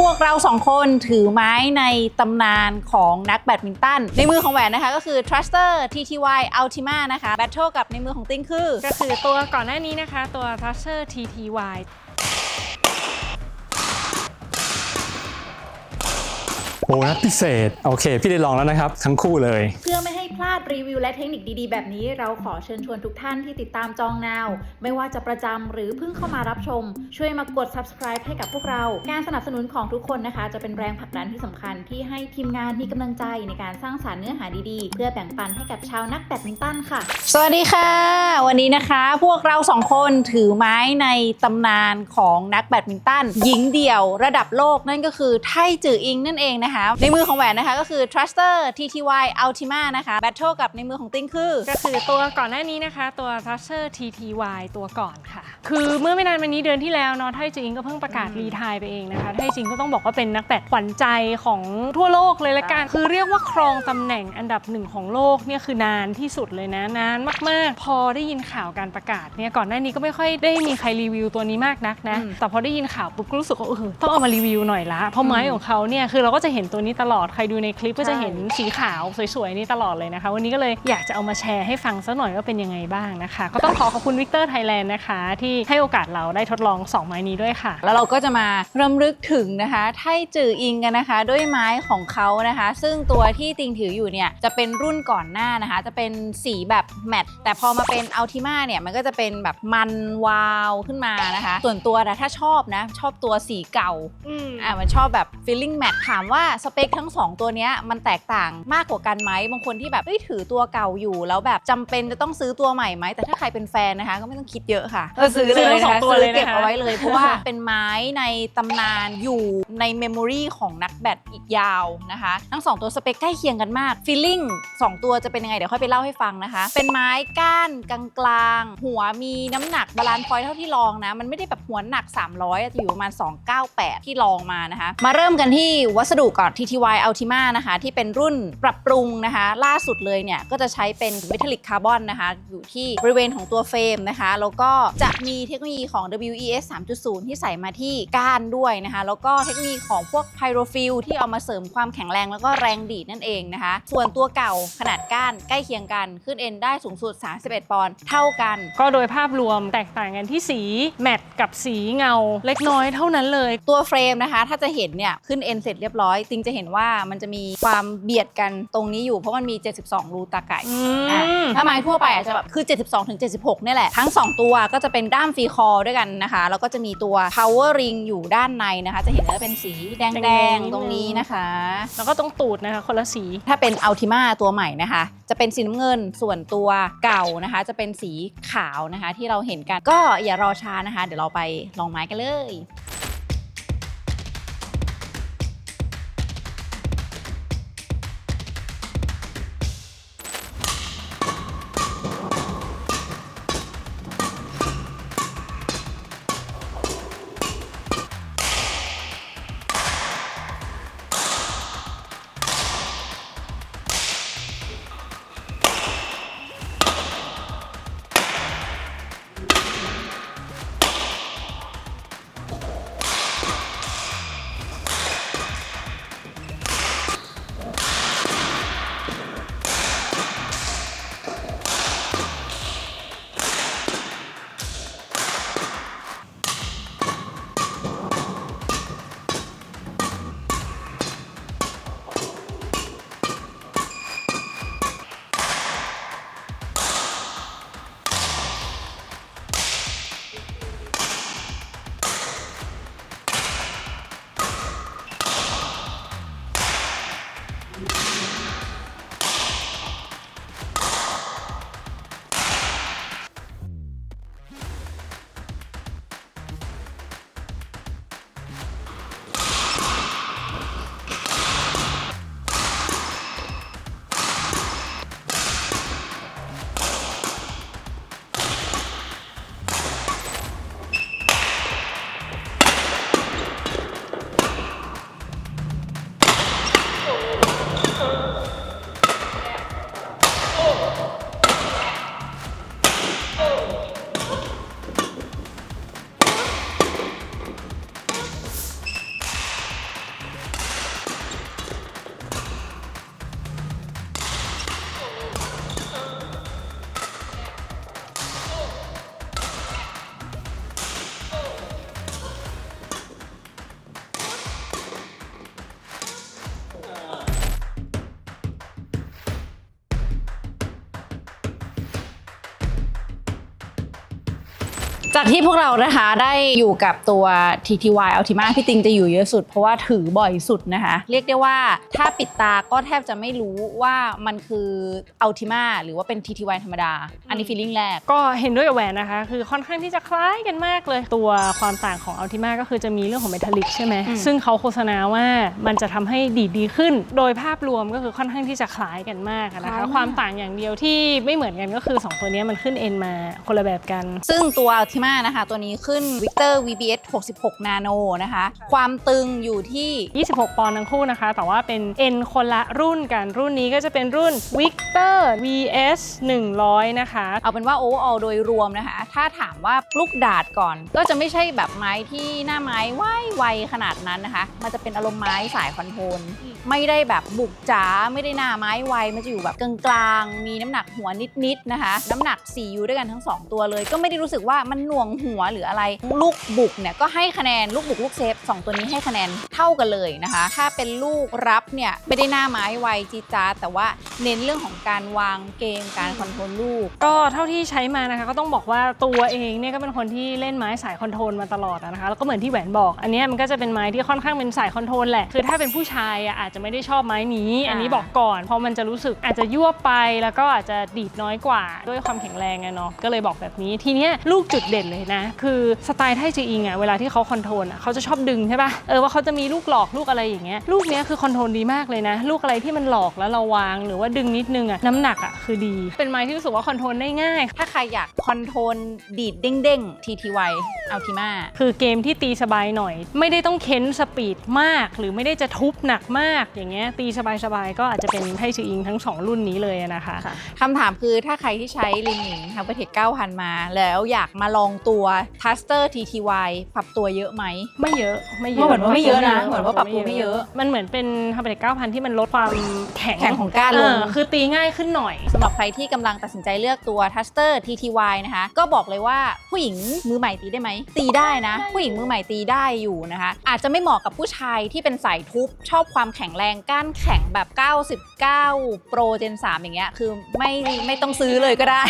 พวกเราสองคนถือไม้ในตำนานของนักแบดมินตัน ในมือของแหวนนะคะก็คือ Truster TTY Ultima นะคะ แบทเทิลกับในมือของติ้งคือ ก็คือตัวก่อนหน้านี้นะคะ ตัว Truster TTY โอ้นัดพิเศษ โอเค พี่ได้ลองแล้วนะครับ ทั้งคู่เลย เพื่อไม่ให้พลาดรีวิวและเทคนิคดีๆ แบบนี้ เราขอเชิญชวนทุกท่านที่ติดตามจองนาว ไม่ว่าจะประจำหรือเพิ่งเข้ามารับชม ช่วยมากด subscribe ให้กับพวกเรา การสนับสนุนของทุกคนนะคะ จะเป็นแรงผลักดันที่สำคัญที่ให้ทีมงานมีกำลังใจในการสร้างสารรค์เนื้อหาดีๆ เพื่อแบ่งปันให้กับชาวนักแบดมินตันค่ะ สวัสดีค่ะ วันนี้นะคะพวกเราสองคนถือไม้ในตำนานของนักแบดมินตันหญิงเดี่ยวระดับโลกนั่นก็คือไทจืออิงนั่นเองนะคะในมือของแหวนนะคะก็คือ Truster TTY Ultima นะคะ Battle กับในมือของติ้งคือ ก็คือตัวก่อนหน้านี้นะคะ ตัว Truster TTY ตัวก่อนค่ะ คือเมื่อไม่นานมานี้เดือนที่แล้วเนาะไทจิงก็เพิ่งประกาศอืมรีไทายไปเองนะคะไทจิงก็ต้องบอกว่าเป็นนักแบดขวัญใจของทั่วโลกเลยละกัน คือเรียกว่าครองตำแหน่งอันดับหนึ่งของโลกเนี่ยคือนานที่สุดเลยนะนานมากๆ พอได้ยินข่าวการประกาศเนี่ยก่อนหน้านี้ก็ไม่ค่อยได้มีใครรีวิวตัวนี้มากนักนะอืมแต่พอได้ยินข่าวปุ๊บก็รู้สึกว่าเออต้องเอามารีวิวหน่อยละเพราะไม้ของเขาเนี่ยคือเราก็จะเห็นตัวนี้ตลอดใครดูในคลิปก็จะเห็นสีขาวสวยๆนี่ตลอดเลยนะคะ วันนี้ก็เลยอยากจะเอามาแชร์ให้ฟังสักหน่อยว่าเป็นยังไงบ้างนะคะ ก็ต้องขอขอบคุณวิกเตอร์ไทยแลนด์นะคะที่ให้โอกาสเราได้ทดลอง 2 ไม้นี้ด้วยค่ะ แล้วเราก็จะมารำลึกถึงนะคะไทจืออิงกันนะคะ ด้วยไม้ของเขานะคะ ซึ่งตัวที่ติงถืออยู่เนี่ยจะเป็นรุ่นก่อนหน้านะคะ จะเป็นสีแบบแมตต์แต่พอมาเป็นอัลติมาเนี่ยมันก็จะเป็นแบบมันวาวขึ้นมานะคะ ส่วนตัวนะถ้าชอบนะ ชอบตัวสีเก่าอืมอะมันชอบแบบ feeling matte ถามว่าสเปคทั้ง 2 ตัวเนี้ยมันแตกต่างมากกว่ากันไหมบางคนที่แบบเอ้ยถือตัวเก่าอยู่ แล้วแบบจำเป็นจะต้องซื้อตัวใหม่ไหมแต่ถ้าใครเป็นแฟนนะคะ ก็ไม่ต้องคิดเยอะค่ะก็ซื้อเลยซื้อทั้งสองนะคะตัวเลยซื้อเก็บนะคะเอาไว้เลยเพราะว่าเป็นไม้ในตำนานอยู่ในเมมโมรีของนักแบดอีกยาวนะคะ ทั้ง2ตัวสเปคใกล้เคียงกันมาก feeling 2ตัวจะเป็นยังไงเดี๋ยวค่อยไปเล่าให้ฟังนะคะ เป็นไม้ก้านกลางๆหัวมีน้ำหนักบาลานซ์พอยเท่าที่ลองนะ มันไม่ได้แบบหัวหนัก 300อะจะอยู่ประมาณ 298 ที่ลองมานะคะ มาเริ่มกันที่วัสดุก่อน TTY Ultima นะคะ ที่เป็นรุ่นปรับปรุงนะคะ ล่าสุดเลยเนี่ยก็จะใช้เป็นเมทัลลิกคาร์บอนนะคะ อยู่ที่บริเวณของตัวเฟรมนะคะแล้วก็จะมีเทคโนโลยีของ WES 3.0 ที่ใส่มาที่ก้านด้วยนะคะ แล้วก็เทคโนโลยีของพวกไพโรฟิลที่เอามาเสริมความแข็งแรงแล้วก็แรงดีดนั่นเองนะคะ ส่วนตัวเก่าขนาดก้านใกล้เคียงกันขึ้นเอ็นได้สูงสุด 31 ปอนด์เท่ากัน ก็โดยภาพรวมแตกต่างกันที่สีแมตต์กับสีเงาเล็กน้อยเท่านั้นเลย ตัวเฟรมนะคะ ถ้าจะเห็นเนี่ยขึ้นเอ็นเสร็จเรียบร้อยติงจะเห็นว่ามันจะมีความเบียดกันตรงนี้อยู่เพราะมันมี 72 รูตาไก่อือะมถ้าไม้ทั่วไปอาจจะแบบคือ 72ถึง76เนี่ยแหละทั้ง 2 ตัวก็จะเป็นด้ามฟรีคอร์ด้วยกันนะคะ แล้วก็จะมีตัว power ring อยู่ด้านในนะคะ จะเห็นว่าเป็นสีแดงๆตรงนี้นะคะ แล้วก็ตรงตูดนะคะ คนละสี ถ้าเป็น Ultima ตัวใหม่นะคะ จะเป็นสีน้ำเงินส่วนตัวเก่านะคะ จะเป็นสีขาวนะคะที่เราเห็นกันก็อย่ารอช้านะคะ เดี๋ยวเราไปลองไม้กันเลย จากที่พวกเรานะคะได้อยู่กับตัว TTY Ultima พี่ติงจะอยู่เยอะสุด เพราะว่าถือบ่อยสุดนะคะ เรียกได้ว่าถ้าปิดตาก็แทบจะไม่รู้ว่ามันคือ Ultima หรือว่าเป็น TTY ธรรมดา อันนี้ feeling แรก ก็เห็นด้วยกับแหวนนะคะ คือค่อนข้างที่จะคล้ายกันมากเลย ตัวความต่างของ Ultima ก็คือจะมีเรื่องของเมทัลลิกใช่ไหมอืมซึ่งเขาโฆษณาว่ามันจะทำให้ดีดดีขึ้น โดยภาพรวมก็คือค่อนข้างที่จะคล้ายกันมากอะนะคะความต่างอย่างเดียวที่ไม่เหมือนกันก็คือ 2 ตัวเนี้ยมันขึ้น N มาคนละแบบกัน ซึ่งตัว Ultima นะคะ ตัวนี้ขึ้น Victor VBS 66 Nano นะคะ ความตึงอยู่ที่ 26 ปอนด์ทั้งคู่นะคะ แต่ว่าเป็น N คนละรุ่นกัน รุ่นนี้ก็จะเป็นรุ่น Victor VS 100 นะคะ เอาเป็นว่า overall โดยรวมนะคะ ถ้าถามว่าลูกดาดก่อน ก็จะไม่ใช่แบบไม้ที่หน้าไม้ไว้ไวขนาดนั้นนะคะ มันจะเป็นอารมณ์ไม้สายคอนโทรลไม่ได้แบบบุกจ๋าไม่ได้หน้าไม้ไวมันจะอยู่แบบกลางๆมีน้ำหนักหัวนิดๆนะคะ น้ำหนัก 4U ด้วยกันทั้ง 2 ตัวเลย ก็ไม่ได้รู้สึกว่ามันหน่วงหัวหรืออะไร ลูกบุกเนี่ยก็ให้คะแนนลูกบุกลูกเซฟสองตัวนี้ให้คะแนนเท่ากันเลยนะคะ ถ้าเป็นลูกรับเนี่ยไม่ได้หน้าไม้ไวจีจ้าแต่ว่า เน้นเรื่องของการวางเกมการคอนโทรลลูก ก็เท่าที่ใช้มานะคะก็ต้องบอกว่าตัวเองเนี่ยก็เป็นคนที่เล่นไม้สายคอนโทรลมาตลอดอะนะคะแล้วก็เหมือนที่แหวนบอกอันเนี้ยมันก็จะเป็นไม้ที่ค่อนข้างเป็นสายคอนโทรลแหละคือถ้าเป็นผู้ชายอะอาจจะไม่ได้ชอบไม้นี้ อันนี้บอกก่อนเพราะมันจะรู้สึกอาจจะยั่วไปแล้วก็อาจจะดีดน้อยกว่าด้วยความแข็งแรงอะเนาะก็เลยบอกแบบนี้ทีเนี้ยลูกจุดเด่นเลยนะ คือสไตล์ไทจีอิงอะเวลาที่เขาคอนโทรลอะเขาจะชอบดึงใช่ปะเออว่าเขาจะมีลูกหลอกลูกอะไรอย่างเงี้ยลูกเนี้ยคือคอนโทรลดีมากเลยนะ ลูกอะไรที่มันหลอกแล้วเราวางหรือว่าดึงนิดนึงอะน้ำหนักอะคือดี เป็นไม้ที่รู้สึกว่าคอนโทรลได้ง่าย ถ้าใครอยากคอนโทรลดีดเด้งๆ TTY Ultima คือเกมที่ตีสบายหน่อย ไม่ได้ต้องเค้นสปีดมาก หรือไม่ได้จะทุบหนักมาก อย่างเงี้ยตีสบายๆ ก็อาจจะเป็นไทชื่ออิงทั้ง 2 รุ่นนี้เลยนะคะคำถามคือถ้าใครที่ใช้ลินหนิงทางประเทศ9,000 มา แล้วอยากมาลองตัว Taster TTY ปรับตัวเยอะไหม ไม่เยอะไม่เยเหมือะอนว่าไม่เยอะนะเหมือนว่าปรับตัวไม่เยอะ มันเหมือนเป็นฮับเบิลเก้าพันที่มันลดความแข็งแข็งของก้านลงเออคือตีง่ายขึ้นหน่อยสำหรับใครที่กำลังตัดสินใจเลือกตัว Taster TTY นะคะ ก็บอกเลยว่าผู้หญิงมือใหม่ตีได้ไหม ตีได้นะ ผู้หญิงมือใหม่ตีได้อยู่นะคะ อาจจะไม่เหมาะกับผู้ชายที่เป็นสายทุบ ชอบความแข็งแรงก้านแข็งแบบ 99 Pro Gen 3 อย่างเงี้ยคือไม่ไม่ต้องซื้อเลยก็ได้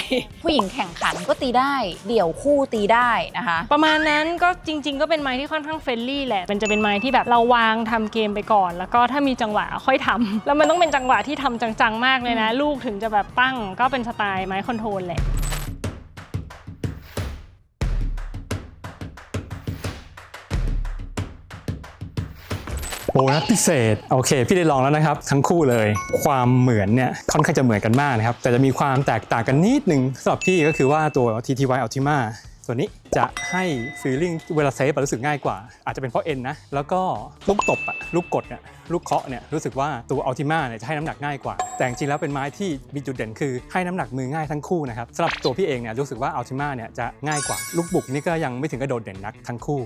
ผู้หญิงแข่งขันก็ตีได้ เดี่ยวคู่ตีได้นะคะ ประมาณนั้นก็จริง ๆ ก็เป็นไม้ที่ค่อนข้างเฟรนลี่แหละ มันจะเป็นไม้ที่แบบเราวางทำเกมไปก่อน แล้วก็ถ้ามีจังหวะค่อยทำแล้วมันต้องเป็นจังหวะที่ทำจังๆมากเลยนะ ลูกถึงจะแบบตั้งก็เป็นสไตล์ไม้คอนโทรลแหละโบนัสพิเศษโอเค พี่ได้ลองแล้วนะครับ ทั้งคู่เลย ความเหมือนเนี่ยค่อนข้างจะเหมือนกันมากนะครับ แต่จะมีความแตกต่างกันนิดนึงสำหรับพี่ก็คือว่าตัว TTY Ultima ัวนี้จะให้ feeling เวลาเซฟรู้สึกง่ายกว่า อาจจะเป็นเพราะเอ็นนะ แล้วก็ลูกตบอะลูกกดเนี่ยลูกเคาะเนี่ยรู้สึกว่าตัว Ultima เนี่ยจะให้น้ำหนักง่ายกว่า แต่จริงแล้วเป็นไม้ที่มีจุดเด่นคือให้น้ำหนักมือง่ายทั้งคู่นะครับสำหรับตัวพี่เองเนี่ยรู้สึกว่า Ultima เนี่ยจะง่ายกว่า ลูกบุกนี่ก็ยังไม่ถึงกระโดดเด่นนักทั้งคู่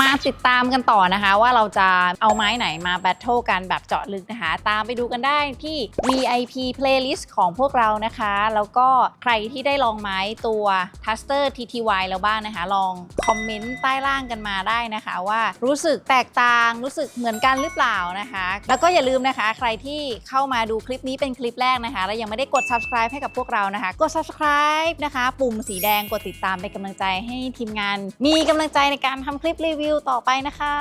มาติดตามกันต่อนะคะ ว่าเราจะเอาไม้ไหนมาแบทเทิลกันแบบเจาะลึกนะคะ ตามไปดูกันได้ที่ VIP playlist ของพวกเรานะคะ แล้วก็ใครที่ได้ลองไม้ตัว Taster TTY แล้วบ้างนะคะ ลองคอมเมนต์ใต้ล่างกันมาได้นะคะว่ารู้สึกแตกต่างรู้สึกเหมือนกันหรือเปล่านะคะ แล้วก็อย่าลืมนะคะ ใครที่เข้ามาดูคลิปนี้เป็นคลิปแรกนะคะ และยังไม่ได้กด subscribe ให้กับพวกเรานะคะ กด subscribe นะคะ ปุ่มสีแดงกดติดตามเป็นกำลังใจให้ทีมงาน มีกำลังใจในการทำคลิปรีวิวต่อไปนะคะ